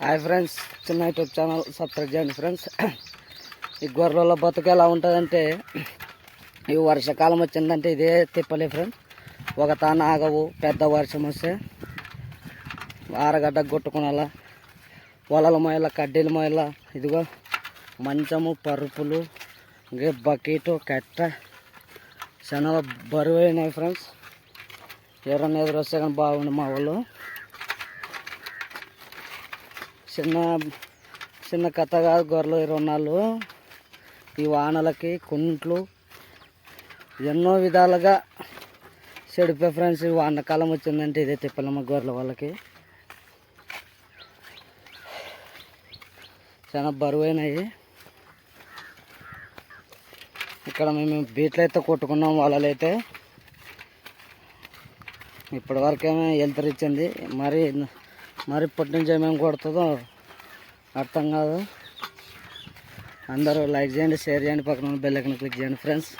Hi friends చిన్న YouTube channel subscribe చేయండి friends ఈ గొర్రెల బతుకు ఎలా ఉంటుందంటే ఈ వర్షాకాలం వచ్చిందంటే ఇదే తిప్పలే ఫ్రెండ్స్ ఒక తాన ఆగవు పెద్ద వర్షం వస్తే ఆరగడ్డ కొట్టుకునాలా వలల మొయల కడ్డీల మొయల ఇదిగో మంచము పరుపులు ఇంకే బకెట్ కట్ట చాలా బరువు అయినాయి ఫ్రెండ్స్ ఎవరన్నా ఎదురు వస్తే కానీ బాగుంది మా వాళ్ళు. చిన్న చిన్న కథ కాదు గొర్రెలు ఇరవై నాళ్ళు ఈ వానలకి కుంట్లు ఎన్నో విధాలుగా చెడిపోయి ఫ్రెండ్స్ ఈ వానకాలం వచ్చిందంటే ఇదే తిప్పలమ్మ గొర్రెల వాళ్ళకి. చాలా బరువైనవి. ఇక్కడ మేము బీట్లు అయితే కొట్టుకున్నాం వాళ్ళలో అయితే ఇప్పటి ఇచ్చింది. మరి మరి ఇప్పటి నుంచి ఏమేమి కొడుతుందో అర్థం కాదు. అందరూ లైక్ చేయండి షేర్ చేయండి పక్కన బెల్ క్లిక్ చేయండి ఫ్రెండ్స్